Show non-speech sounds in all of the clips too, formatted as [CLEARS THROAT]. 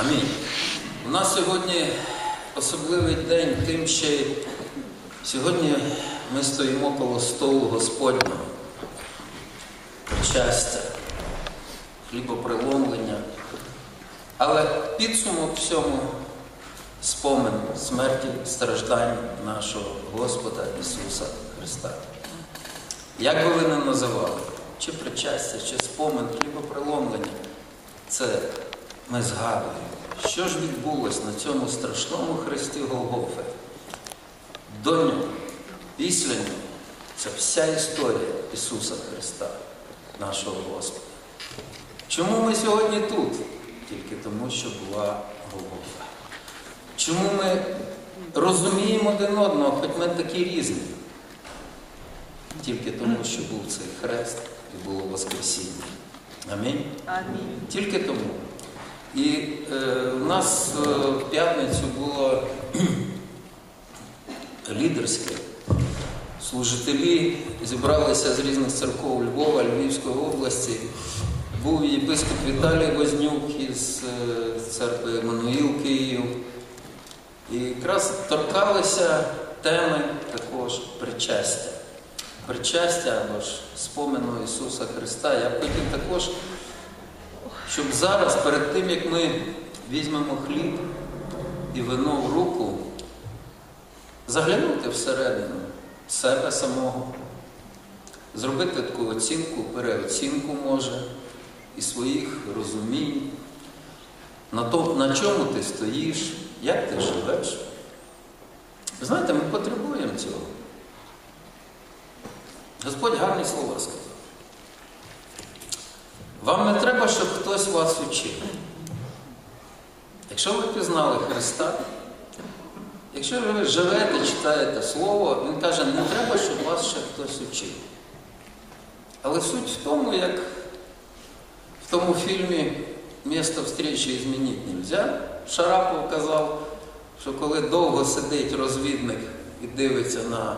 Амінь. У нас сьогодні особливий день тим, що сьогодні ми стоїмо коло столу Господнього. Щастя, хлібоприломлення. Але підсумок всьому спомин смерті, страждань нашого Господа Ісуса Христа. Як би ви не називали, чи причастя, чи спомин, хлібоприломлення, це ми згадуємо, що ж відбулося на цьому страшному хресті Голгофи. До нього, після нього, це вся історія Ісуса Христа, нашого Господа. Чому ми сьогодні тут? Тільки тому, що була Голгофа. Чому ми розуміємо один одного, хоч ми такі різні? Тільки тому, що був цей хрест і було Воскресіння. Амінь. Амінь. Тільки тому. І е, у нас е, в п'ятницю було [CLEARS THROAT] лідерське. Служителі зібралися з різних церков Львова, Львівської області. Був єпископ Віталій Вознюк із е, церкви Еммануїл Київ. І якраз торкалися теми також причастя. Причастя або ж спомену Ісуса Христа. Я б хотів також щоб зараз, перед тим, як ми візьмемо хліб і вино в руку, заглянути всередину себе самого, зробити таку оцінку, переоцінку може і своїх розумінь, на, то, на чому ти стоїш, як ти живеш. Знаєте, ми потребуємо цього. Господь гарні слова сказав. Вам не треба, щоб хтось вас учив. Якщо ви пізнали Христа, якщо ви живете, читаєте Слово, Він каже, не треба, щоб вас ще хтось учив. Але суть в тому, як в тому фільмі «Місто встречі змінити нельзя, Шарапов казав, що коли довго сидить розвідник і дивиться на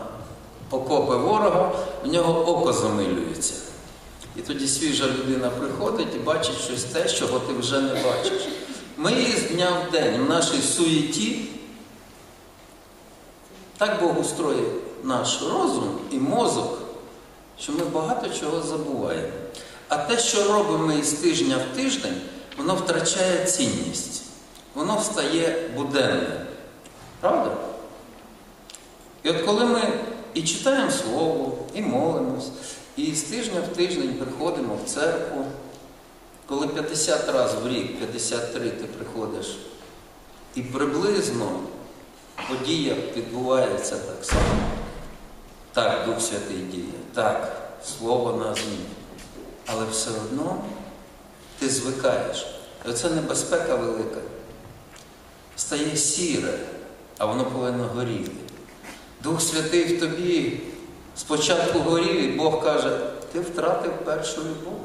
окопи ворога, в нього око замилюється. І тоді свіжа людина приходить і бачить щось те, чого ти вже не бачиш. Ми з дня в день в нашій суєті, так Бог устроїв наш розум і мозок, що ми багато чого забуваємо. А те, що робимо із тижня в тиждень, воно втрачає цінність, воно встає буденним. Правда? І от коли ми і читаємо Слово, і молимось, і з тижня в тиждень приходимо в церкву, коли 50 разів в рік, 53 ти приходиш, і приблизно подія відбувається так само. Так, Дух Святий діє, так, Слово нас змінює. Але все одно ти звикаєш. І оце небезпека велика. Стає сіре, а воно повинно горіти. Дух Святий в тобі спочатку горів, і Бог каже, ти втратив першу любов.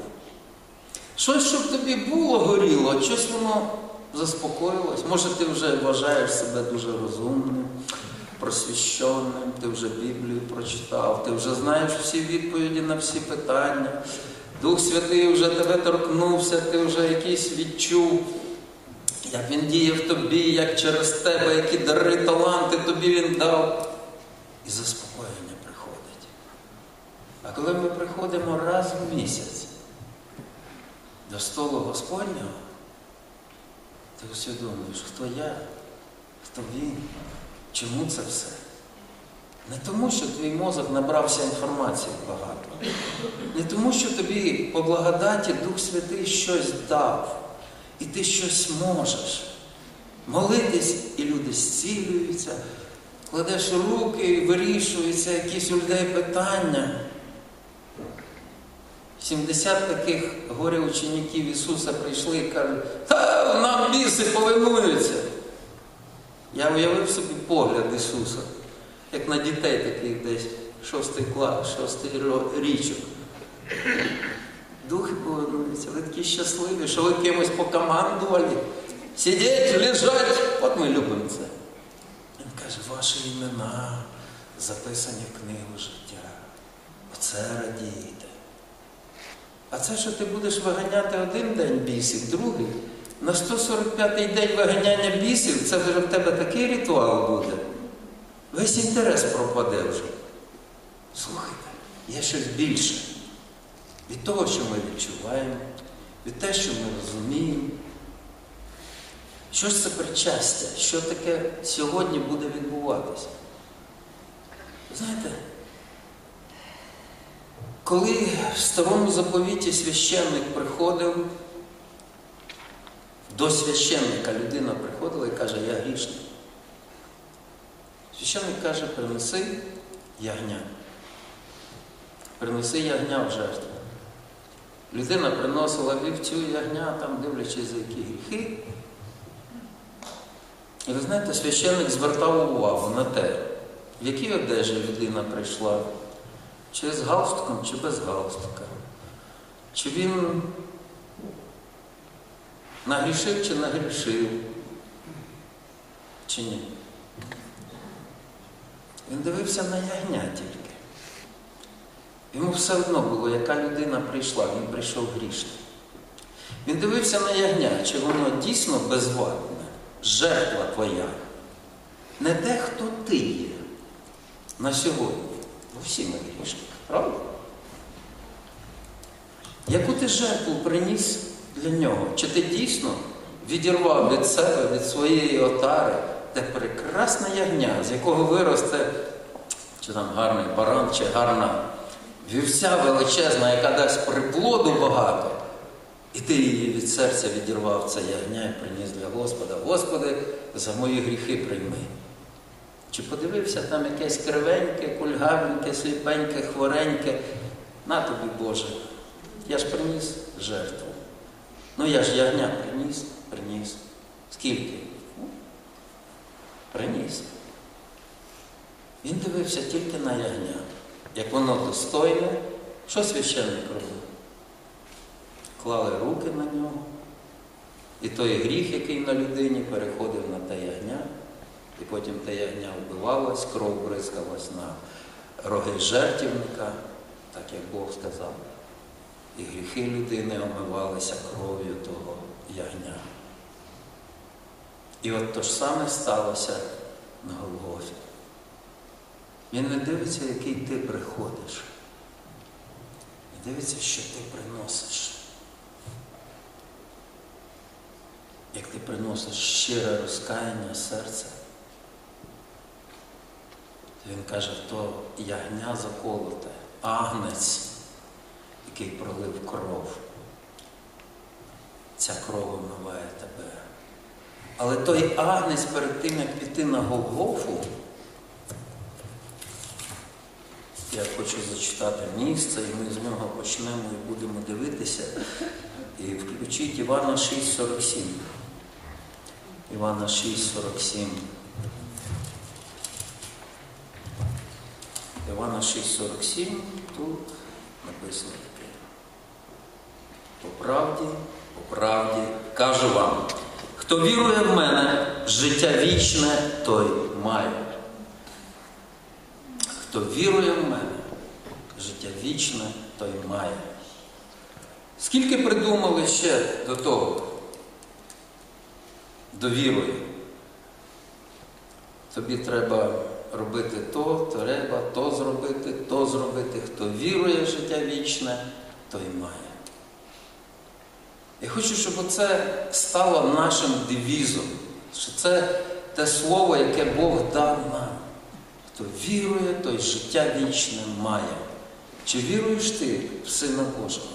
Щось, щоб тобі було горіло, щось воно заспокоїлось. Може, ти вже вважаєш себе дуже розумним, просвіщеним, ти вже Біблію прочитав, ти вже знаєш всі відповіді на всі питання. Дух Святий вже тебе торкнувся, ти вже якийсь відчув, як він діє в тобі, як через тебе, які дари, таланти тобі він дав. І приходить. А коли ми приходимо раз в місяць до столу Господнього, ти усвідомлюєш, хто я, хто він, чому це все. Не тому, що твій мозок набрався інформації багато. Не тому, що тобі по благодаті Дух Святий щось дав, і ти щось можеш. Молитись, і люди зцілюються, кладеш руки вирішуються якісь у людей питання. 70 таких горе учнів Ісуса прийшли і кажуть, та нам біси повинуються. Я уявив собі погляд Ісуса, як на дітей таких десь шостий клас, шостий річок. Духи повинуються, ви такі щасливі, що ви кимось покомандували. Сидіть, лежать, от ми любимо це. Він каже, ваші імена записані в книгу життя. Оце радієте. А це, що ти будеш виганяти один день бісів, другий, на 145-й день виганяння бісів це вже в тебе такий ритуал буде. Весь інтерес пропаде вже. Слухайте, є щось більше. Від того, що ми відчуваємо, від те, що ми розуміємо. Що ж це причастя? Що таке сьогодні буде відбуватися? Знаєте, коли в старому заповіті священник приходив, до священника людина приходила і каже, я грішник. Священник каже, принеси ягня. Принеси ягня в жертву. Людина приносила вівцю ягня, там дивлячись за які гріхи. І ви знаєте, священник звертав увагу на те, в якій одежі людина прийшла, чи з галстуком, чи без галстука. Чи він нагрішив, чи нагрішив, чи ні. Він дивився на ягня тільки. Йому все одно було, яка людина прийшла, він прийшов грішний. Він дивився на ягня, чи воно дійсно безвадне, жертва твоя. Не те, хто ти є на сьогодні. Всі ми грішники, правда? Яку ти жертву приніс для нього? Чи ти дійсно відірвав від себе, від своєї отари те прекрасне ягня, з якого виросте, чи там гарний баран, чи гарна вівця величезна, яка дасть приплоду багато, і ти її від серця відірвав це ягня і приніс для Господа. Господи, за мої гріхи прийми. Чи подивився там якесь кривеньке, кульгавеньке, сліпеньке, хвореньке? На тобі, Боже, я ж приніс жертву. Ну я ж ягня приніс, приніс. Скільки? Ну, Приніс. Він дивився тільки на ягня. Як воно достойне, що священник робив? Клали руки на нього, і той гріх, який на людині, переходив на те ягня, і потім те ягня вбивалось, кров бризкалась на роги жертівника, так як Бог сказав. І гріхи людини омивалися кров'ю того ягня. І от то ж саме сталося на Голгофі. Він не дивиться, який ти приходиш. Він дивиться, що ти приносиш. Як ти приносиш щире розкаяння серця, він каже, то ягня заколоте, агнець, який пролив кров. Ця кров омиває тебе. Але той агнець перед тим, як піти на Голгофу, я хочу зачитати місце, і ми з нього почнемо і будемо дивитися. І включіть Івана 6,47. Івана 6,47. Івана 6,47 тут написано таке. По правді, по правді кажу вам, хто вірує в мене, життя вічне, той має. Хто вірує в мене, життя вічне, той має. Скільки придумали ще до того? Довірує. Тобі треба робити то, треба то зробити, то зробити. Хто вірує в життя вічне, той має. Я хочу, щоб оце стало нашим девізом, що це те слово, яке Бог дав нам. Хто вірує, той життя вічне має. Чи віруєш ти в Сина Божого?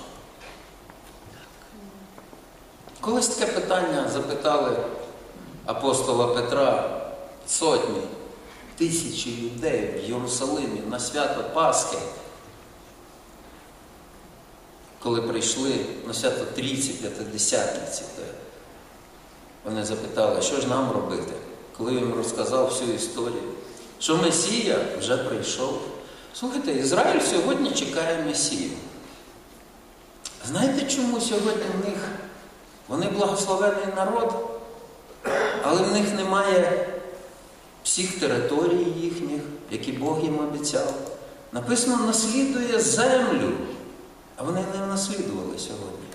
Колись таке питання запитали апостола Петра сотні, тисячі людей в Єрусалимі на свято Пасхи, коли прийшли на свято Трійці, П'ятидесятниці, де вони запитали, що ж нам робити, коли він розказав всю історію, що Месія вже прийшов. Слухайте, Ізраїль сьогодні чекає Месію. Знаєте, чому сьогодні в них вони благословений народ, але в них немає всіх територій їхніх, які Бог їм обіцяв. Написано, наслідує землю, а вони не наслідували сьогодні.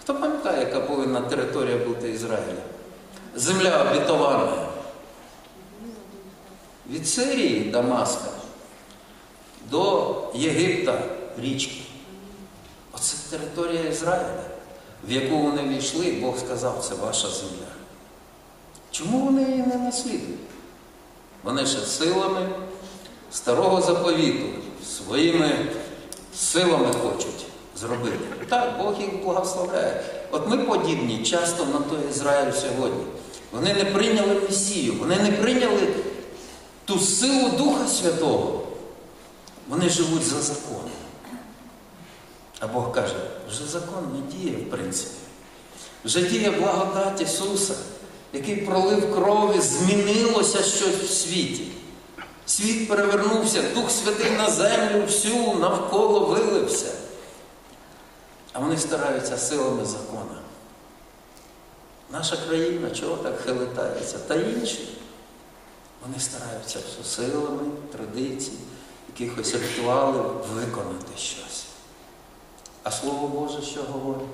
Хто пам'ятає, яка повинна територія бути Ізраїля? Земля обітована. Від Сирії Дамаска до Єгипта річки. Оце територія Ізраїля, в яку вони війшли, Бог сказав, це ваша земля. Чому вони її не наслідують? Вони ще силами старого заповіту, своїми силами хочуть зробити. Так, Бог їх благословляє. От ми подібні часто на той Ізраїль сьогодні. Вони не прийняли Месію, вони не прийняли ту силу Духа Святого. Вони живуть за законом. А Бог каже, вже закон не діє, в принципі. Вже діє благодать Ісуса, який пролив крові, змінилося щось в світі. Світ перевернувся, Дух Святий на землю всю навколо вилився. А вони стараються силами закона. Наша країна чого так хилитається? Та інші. Вони стараються силами, традицій, якихось ритуалів виконати щось. А Слово Боже що говорить?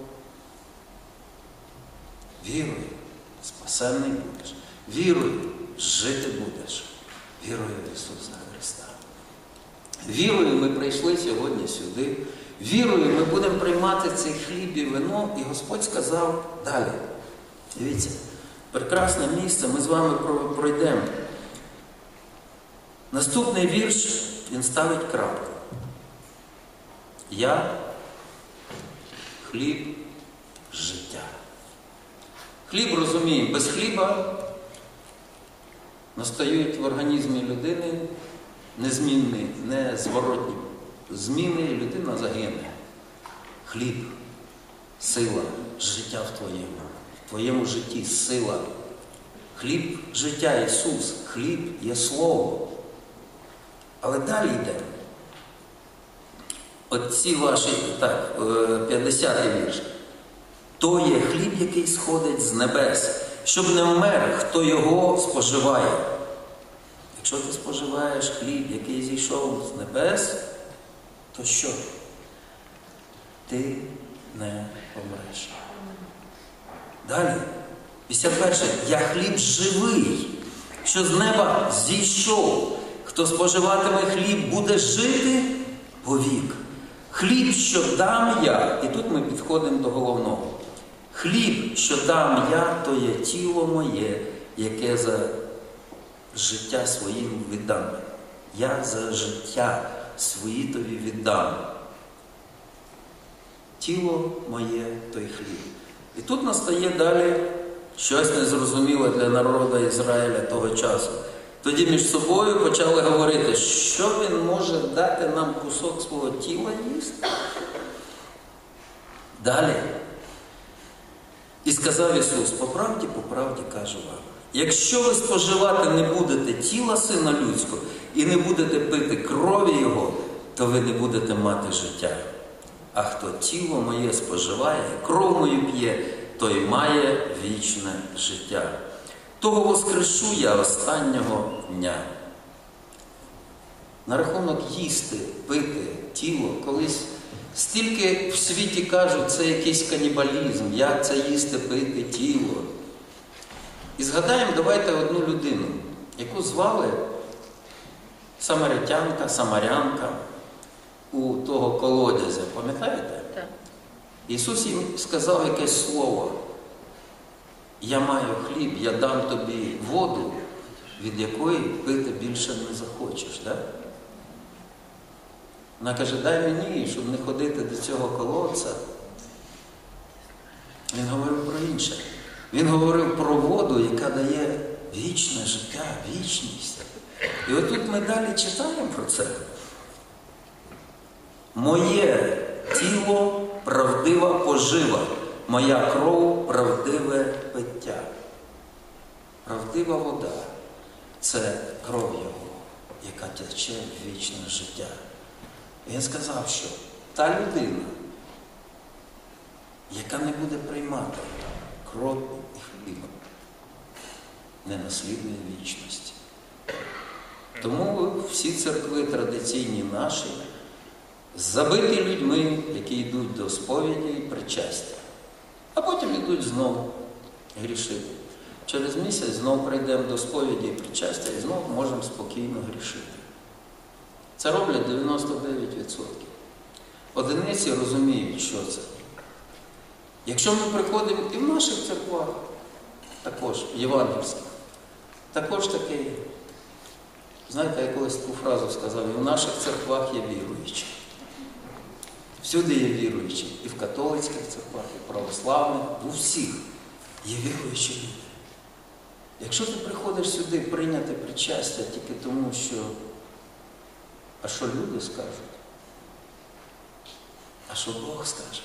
Віруй, спасенний будеш. Віруй, жити будеш. Вірую в Ісуса Христа. Вірою ми прийшли сьогодні сюди. Вірою ми будемо приймати цей хліб і вино, і Господь сказав далі. Дивіться, прекрасне місце, ми з вами пройдемо. Наступний вірш він ставить крапку. Я хліб життя. Хліб розуміємо, без хліба настають в організмі людини незмінні, незворотні зміни, людина загине. Хліб, сила, життя в твоєму, в твоєму житті сила. Хліб життя Ісус, хліб є Слово. Але далі йде. Оці ваші, так, 50-й вірш. То є хліб, який сходить з небес, щоб не вмер, хто його споживає. Якщо ти споживаєш хліб, який зійшов з небес, то що? Ти не помреш. Далі, 51. Я хліб живий, що з неба зійшов. Хто споживатиме хліб, буде жити повік. Хліб, що дам я, і тут ми підходимо до головного. Хліб, що дам я, то є тіло моє, яке за життя своїм віддам. Я за життя своїтові віддам. Тіло моє той хліб. І тут настає далі щось незрозуміле для народу Ізраїля того часу. Тоді між собою почали говорити, що він може дати нам кусок свого тіла їсти. Далі. І сказав Ісус, по правді, по правді кажу вам, якщо ви споживати не будете тіла Сина Людського і не будете пити крові Його, то ви не будете мати життя. А хто тіло моє споживає, кров мою п'є, той має вічне життя. Того воскрешу я останнього дня. На рахунок їсти, пити тіло, колись стільки в світі кажуть, це якийсь канібалізм, як це їсти, пити тіло. І згадаємо, давайте одну людину, яку звали Самаритянка, Самарянка у того колодязя, пам'ятаєте? Так. Ісус їм сказав якесь слово. Я маю хліб, я дам тобі воду, від якої пити більше не захочеш. Да? Вона каже, дай мені, щоб не ходити до цього колодця. Він говорив про інше. Він говорив про воду, яка дає вічне життя, вічність. І отут ми далі читаємо про це. Моє тіло правдива пожива, моя кров правдиве пиття. Правдива вода це кров Його, яка тече в вічне життя. Він сказав, що та людина, яка не буде приймати кров і хліба, не наслідує вічності. Тому всі церкви традиційні наші забиті людьми, які йдуть до сповіді і причастя. А потім йдуть знову грішити. Через місяць знову прийдемо до сповіді і причастя і знову можемо спокійно грішити. Це роблять 99%. Одиниці розуміють, що це. Якщо ми приходимо і в наших церквах, також євангельських, також таке є. Знаєте, я колись таку фразу сказав, і в наших церквах є віруючі. Всюди є віруючі. І в католицьких церквах, і в православних, у всіх є віруючі люди. Якщо ти приходиш сюди прийняти причастя тільки тому, що а що люди скажуть? А що Бог скаже?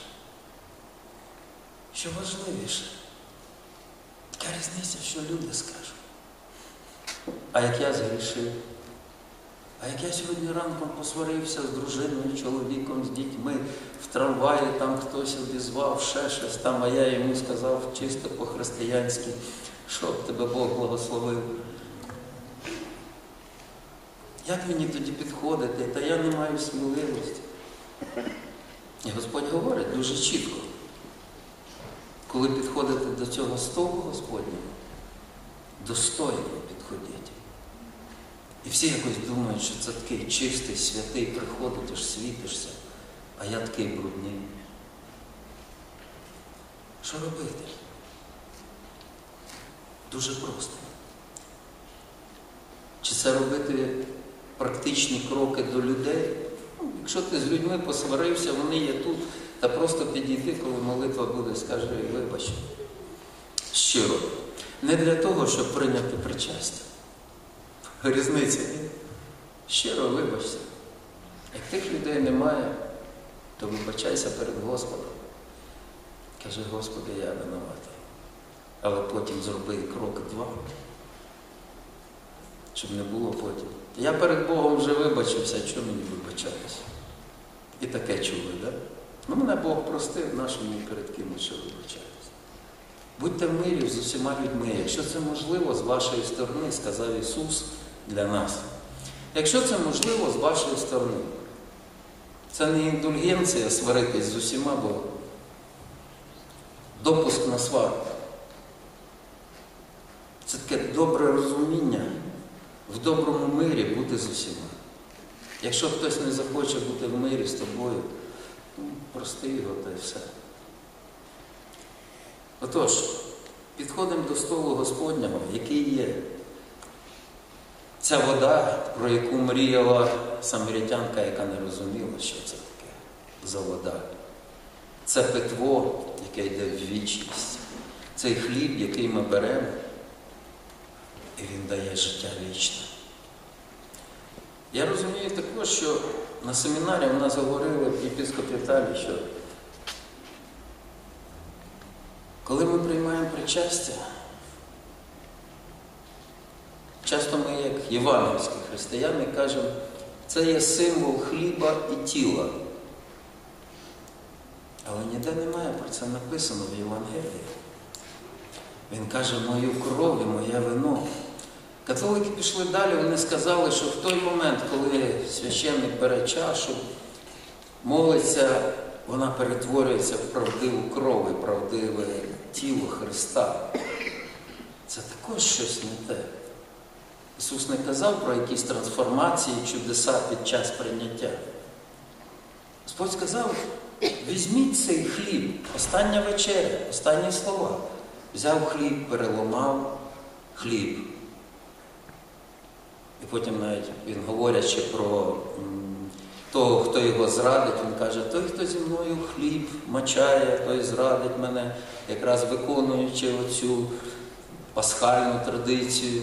Що важливіше? Яка різниця, що люди скажуть? А як я згрішив? А як я сьогодні ранком посварився з дружиною, чоловіком, з дітьми, в трамваї там хтось обізвав, ще щось там, а я йому сказав чисто по-християнськи, щоб тебе Бог благословив. Як мені тоді підходити? Та я не маю сміливості. І Господь говорить дуже чітко. Коли підходите до цього столу Господнього, достойно підходіть. І всі якось думають, що це такий чистий, святий, приходиш, світишся, а я такий брудний. Що робити? Дуже просто. Чи це робити практичні кроки до людей? Ну, якщо ти з людьми посварився, вони є тут, та просто підійти, коли молитва буде, скаже, вибач. Щиро. Не для того, щоб прийняти причастя. Різниця. Щиро вибачся. Як тих людей немає, то вибачайся перед Господом. Каже, Господи, я винуватий. Але потім зроби крок два, щоб не було потім. Я перед Богом вже вибачився, чому мені вибачатися? І таке чули? Да? Ну, мене Бог простив, нащо мені перед кимось ще вибачатися. Будьте в мирі з усіма людьми. Якщо це можливо з вашої сторони, сказав Ісус для нас. Якщо це можливо з вашої сторони, це не індульгенція сваритись з усіма, бо допуск на сварку. Це таке добре розуміння доброму мирі бути з усіма. Якщо хтось не захоче бути в мирі з тобою, ну, прости його та й все. Отож, підходимо до столу Господнього, який є ця вода, про яку мріяла самарітянка, яка не розуміла, що це таке за вода. Це питво, яке йде в вічність. Цей хліб, який ми беремо, і він дає життя вічне. Я розумію також, що на семінарі у нас говорили в єпископ Віталій, що коли ми приймаємо причастя, часто ми, як євангельські християни, кажемо, це є символ хліба і тіла. Але ніде немає про це написано в Євангелії. Він каже, мою кров і моє вино. Католики пішли далі, вони сказали, що в той момент, коли священник бере чашу, молиться, вона перетворюється в правдиву кров і правдиве тіло Христа. Це також щось не те. Ісус не казав про якісь трансформації, чудеса під час прийняття. Господь сказав, візьміть цей хліб, остання вечеря, останні слова. Взяв хліб, переломав хліб. І потім навіть він говорячи про того, хто його зрадить, він каже, той, хто зі мною хліб мачає, той зрадить мене, якраз виконуючи оцю пасхальну традицію.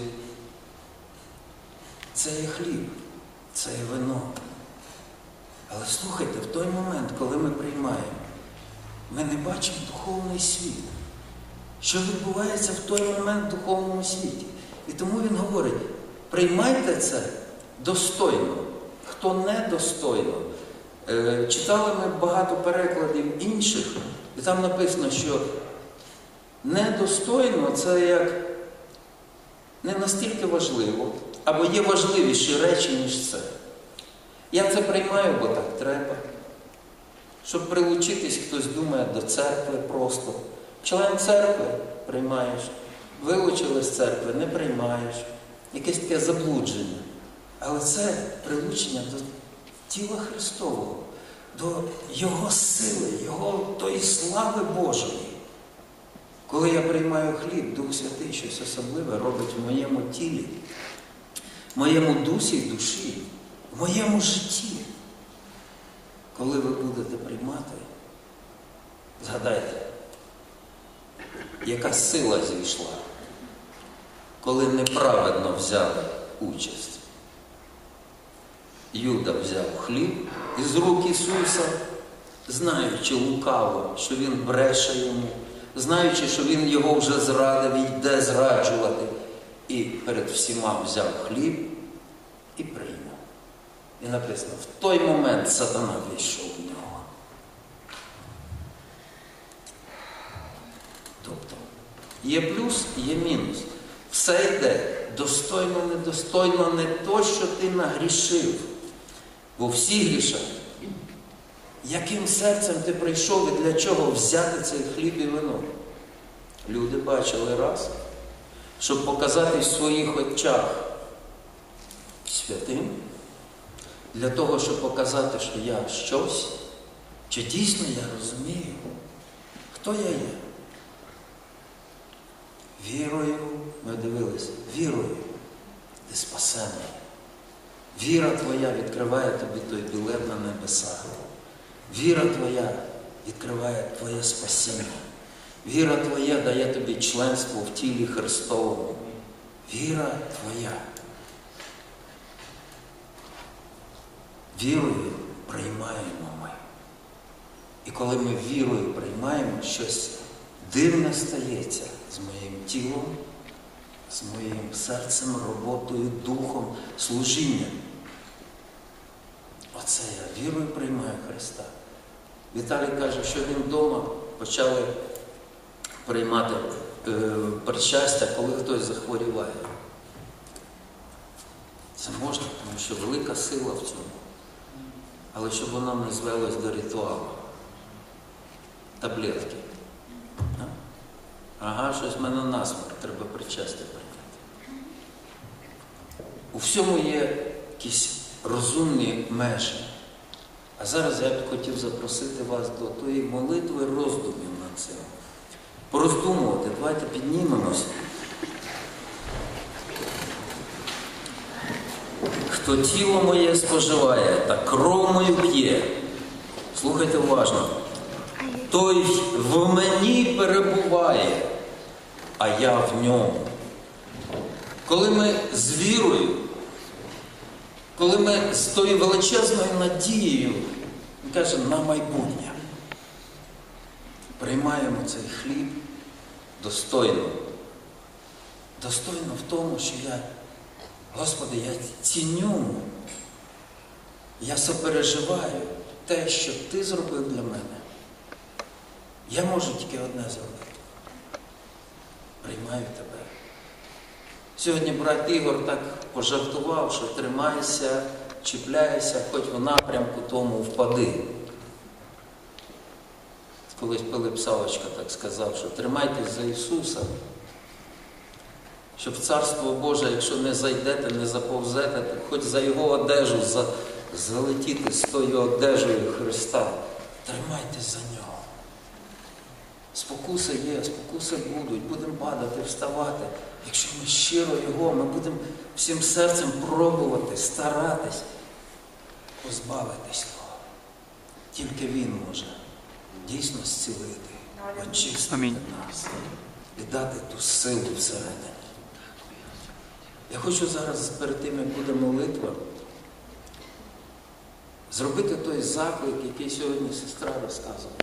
Це є хліб, це є вино. Але слухайте, в той момент, коли ми приймаємо, ми не бачимо духовний світ. Що відбувається в той момент в духовному світі? І тому він говорить, приймайте це достойно, хто недостойно. Е, читали ми багато перекладів інших, і там написано, що недостойно це як не настільки важливо, або є важливіші речі, ніж це. Я це приймаю, бо так треба. Щоб прилучитись, хтось думає до церкви просто, Член церкви приймаєш, вилучили з церкви, не приймаєш. Якесь таке заблудження. Але це прилучення до тіла Христового, до Його сили, Його тої слави Божої. Коли я приймаю хліб, Дух Святий щось особливе робить в моєму тілі, в моєму дусі і душі, в моєму житті. Коли ви будете приймати, згадайте, яка сила зійшла, коли неправедно взяли участь. Юда взяв хліб із рук Ісуса, знаючи лукаво, що Він бреше йому, знаючи, що Він його вже зрадив і йде зраджувати, і перед всіма взяв хліб і прийняв. І написано, в той момент сатана війшов в нього. Тобто є плюс, є мінус. Все йде достойно, недостойно, не то, що ти нагрішив. Бо всі грішать. Яким серцем ти прийшов і для чого взяти цей хліб і вино? Люди бачили раз, щоб показати в своїх очах святим, для того, щоб показати, що я щось, чи дійсно я розумію, хто я є. Вірою, ми дивилися, вірою ти спасений. Віра твоя відкриває тобі той білет на небесах. Віра твоя відкриває твоє спасіння. Віра твоя дає тобі членство в тілі Христовому. Віра твоя. Вірою приймаємо ми. І коли ми вірою приймаємо, щось дивне стається з моїм тілом, з моїм серцем, роботою, духом, служінням. Оце я вірою приймаю Христа. Віталій каже, що він вдома почали приймати е, причастя, коли хтось захворіває. Це можна, тому що велика сила в цьому. Але щоб воно не звелось до ритуалу. Таблетки. Ага, щось в мене насморк, треба причастя прийняти. У всьому є якісь розумні межі. А зараз я б хотів запросити вас до тої молитви роздумів над цим. Пороздумувати, давайте піднімемось. Хто тіло моє споживає та кров мою п'є, слухайте уважно, той в мені перебуває, а я в ньому. Коли ми з вірою, коли ми з тою величезною надією, він каже, на майбутнє, приймаємо цей хліб достойно. Достойно в тому, що я, Господи, я ціню, я сопереживаю те, що Ти зробив для мене. Я можу тільки одне зробити. Приймаю тебе. Сьогодні брат Ігор так пожартував, що тримайся, чіпляйся, хоч в напрямку тому впади. Колись Пилип Савочка так сказав, що тримайтесь за Ісуса, щоб Царство Боже, якщо не зайдете, не заповзете, то хоч за Його одежу за, залетіти з тою одежею Христа. Тримайтесь за нього. Спокуси є, спокуси будуть, будемо падати, вставати. Якщо ми щиро його, ми будемо всім серцем пробувати, старатись, позбавитись того. Тільки Він може дійсно зцілити, очистити Амінь. нас і дати ту силу всередині. Я хочу зараз перед тим, як буде молитва, зробити той заклик, який сьогодні сестра розказувала.